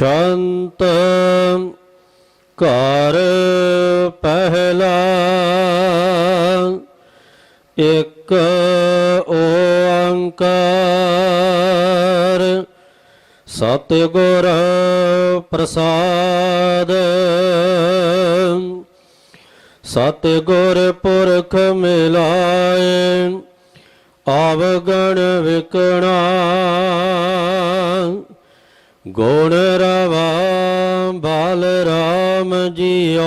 ਸ਼ੰਤ ਕਰ ਪਹਿਲਾ ਇੱਕ ਓੰਕਾਰ ਸਤਿਗੁਰ ਪ੍ਰਸਾਦ ਸਤਿਗੁਰ ਪੁਰਖ ਮਿਲਾਏ ਆਵਗਣ ਵਿਕਣਾ ਗੁਣ ਰਵਾ, ਬਾਲ ਰਾਮ ਜੀਓ।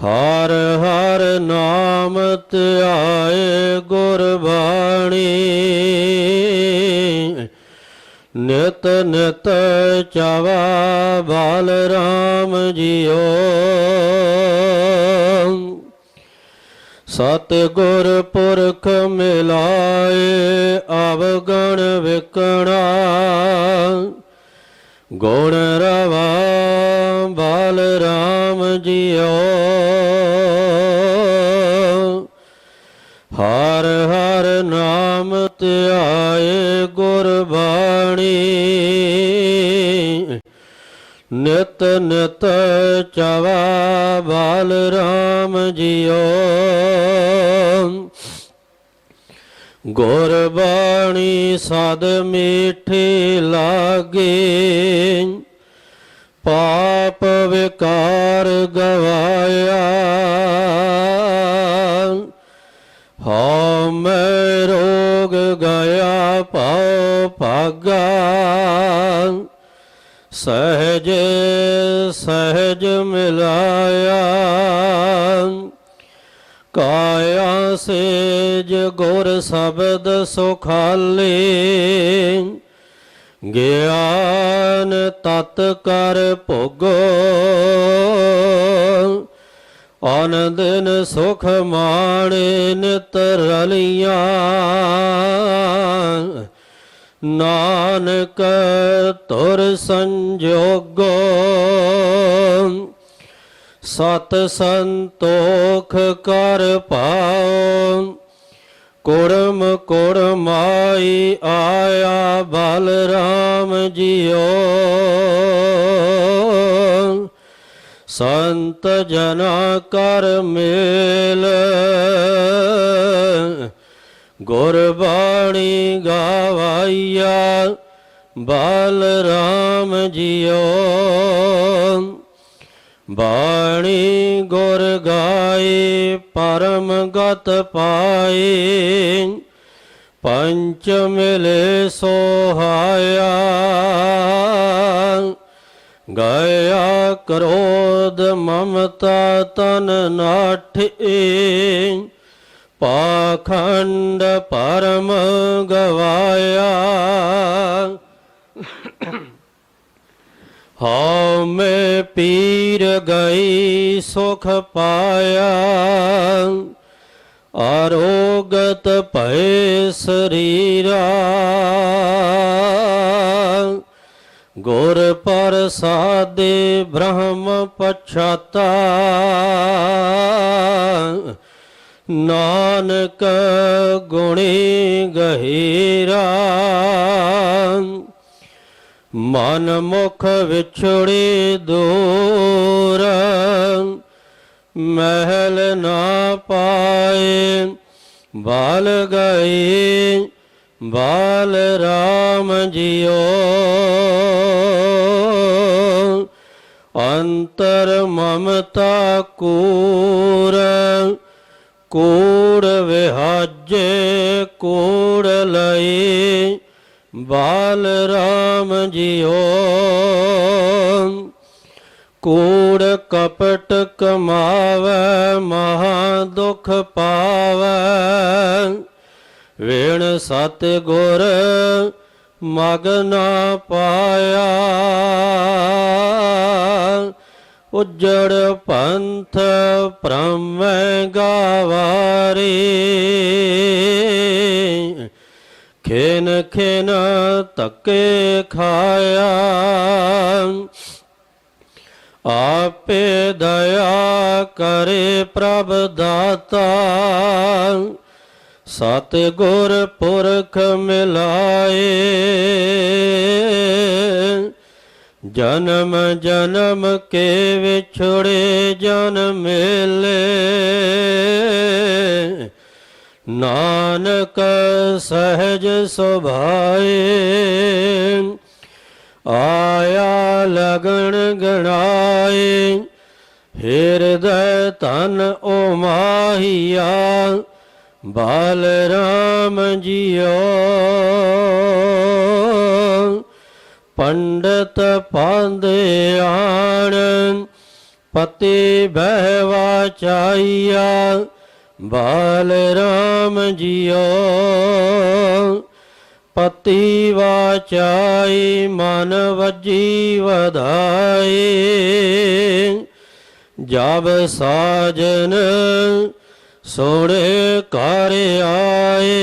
ਹਰ ਹਰ ਨਾਮ ਧਿਆਏ ਗੁਰਬਾਣੀ। ਨਿਤ ਨਿਤ ਚਾਵਾ ਬਾਲ ਰਾਮ ਜੀਓ। ਸਤਿਗੁਰ ਪੁਰਖ ਮਿਲਾਏ, ਅਵਗਣ ਵਿਕਣਾ। ਗੁਣ ਰਵਾ, ਬਾਲ ਰਾਮ ਜੀਓ। ਹਰ ਹਰ ਨਾਮ ਧਿਆਏ ਗੁਰ ਨਿਤ ਨਿਤ ਚਵਾ ਬਾਲ ਰਾਮ ਜੀਓ। ਗੁਰ ਬਾਣੀ ਸਦ ਮੀਠੀ ਲਾਗੇ। ਪਾਪ ਵਿਕਾਰ ਗਵਾਇਆ। ਹਉ ਮੈਂ ਰੋਗ ਗਿਆ ਪਾਉ ਭਾਗਾ। ਸਹਜ ਸਹਜ ਮਿਲਾਇਆ। ਕਾਇਆ ਸੇਜ ਗੁਰ ਸ਼ਬਦ ਸੁਖਾਲੇ। ਗਿਆਨ ਤਤ ਕਰ ਭੋਗੋ। ਆਨੰਦਨ ਸੁਖ ਮਾਣੇ ਨਿਤ ਰਲੀਆਂ। ਨਾਨਕ ਤੁਰ ਸੰਜੋਗੋ, ਸਤ ਸੰਤੋਖ ਕਰ ਪਾਉ ਕੁੜਮ ਕੁੜਮਾਈ ਆਇਆ ਬਲ ਰਾਮ ਜੀਓ। ਸੰਤ ਜਨਾ ਕਰ ਮੇਲ ਗੁਰਬਾਣੀ ਗਾਵਾਈਆ, ਬਲ ਰਾਮ ਜੀਓ। ਬਾਣੀ ਗੁਰ ਗਾਏ, ਪਰਮ ਗਤ ਪਾਏ। ਪੰਚ ਮਿਲੇ ਸੋਹਾਇਆ ਗਿਆ ਕਰੋਧ ਮਮਤਾ ਤਨ ਨਾਠੇ। ਪਾਖੰਡ ਪਰਮ ਗਵਾਇਆ। ਹਉ ਮੈਂ ਪੀਰ ਗਈ ਸੁਖ ਪਾਇਆ। ਆਰੋਗਤ ਭੈ ਸਰੀਰਾ। ਗੁਰ ਪ੍ਰਸਾਦੇ ਬ੍ਰਹਮ ਪਛਾਤਾ। ਨਾਨਕ ਗੁਣੀ ਗਹੀਰਾ। ਮਨ ਮੁਖ ਵਿਛੜੇ ਦੂਰ, ਮਹਿਲ ਨਾ ਪਾਏ। ਬਾਲ ਗਏ, ਬਾਲ ਰਾਮ ਜੀਓ ਅੰਤਰ ਮਮਤਾ ਕੂਰ ਕੂੜ ਵਿਹਾਜੇ, ਕੂੜ ਲਈ ਬਾਲ ਰਾਮ ਜੀਓ ਕੂੜ ਕਪਟ ਕਮਾਵੇ, ਮਹਾ ਦੁਖ ਪਾਵੇ। ਵੇਣ ਸਤ ਗੁਰ ਮਗ ਨਾ ਪਾਇਆ। ਉਜੜ ਪੰਥ ਭ੍ਰਮੈ ਗਾਵਾਰੀ। ਖੇਨ ਖੇਨ ਤੱਕੇ ਖਾਇਆ। ਆਪੇ ਦਇਆ ਕਰੇ ਪ੍ਰਭ ਦਾਤਾ। ਸਤ ਗੁਰ ਪੁਰਖ ਮਿਲਾਏ। ਜਨਮ ਜਨਮ ਕੇ ਵਿਛੜੇ ਜਨ ਮਿਲੇ। ਨਾਨਕ ਸਹਿਜ ਸੁਭਾਏ, ਆਇਆ ਲਗਣ ਗਣਾਏ, ਹਿਰਦੈ ਤਨ ਓ ਮਾਹੀਆ ਬਾਲ ਰਾਮ ਜੀਓ। ਪੰਡਤ ਪਾਂਦੇ ਆਣ, ਪਤੀ ਬਹਿਵਾ ਚਾਈਆ ਬਾਲ ਰਾਮ ਜੀਓ। ਪਤੀ ਵਾਚਾਈ ਮਨ ਵਜੀ ਵਧਾਈ। ਜਬ ਸਾਜਨ ਸੋੜੇ ਕਰ ਆਏ,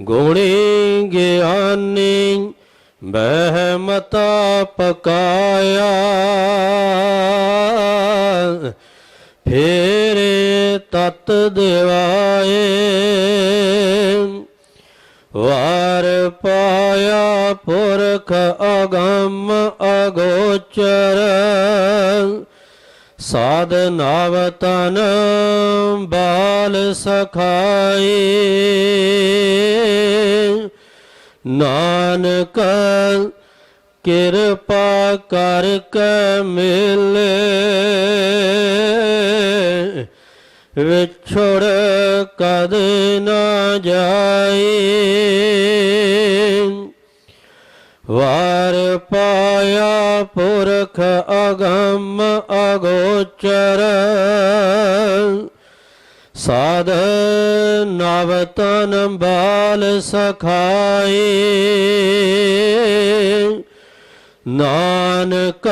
ਗੁਣੀ ਗਿਆਨੀ ਬਹਿਮਤਾ ਪਕਾਇਆ। ਫੇਰੇ ਤਤ ਦਿਵਾਏ, ਵਾਰ ਪਾਇਆ ਪੁਰਖ ਅਗੰਮ ਅਗੋਚਰ। ਸਾਧ ਨਵ ਤਨ ਬਾਲ ਸਖਾਈ। ਨਾਨਕ ਕਿਰਪਾ ਕਰ ਕੇ ਮਿਲੇ ਵਿਛੜ ਕਦ ਨਾ ਜਾਈ ਵਾਰ ਪਾਇਆ ਪੁਰਖ ਅਗੰਮ ਅਗੋਚਰ ਸਾਧ ਨਵ ਤਨ ਬਾਲ ਸਖਾਈ ਨਾਨਕ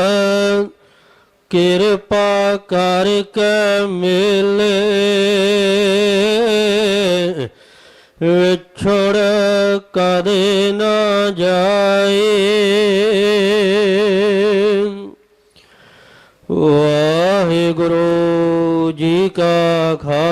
ਕਿਰਪਾ ਕਰ ਕੇ ਮਿਲੇ। ਵਿਛੜ ਕਦੇ ਨਾ ਜਾਏ। ਵਾਹਿਗੁਰੂ ਜੀ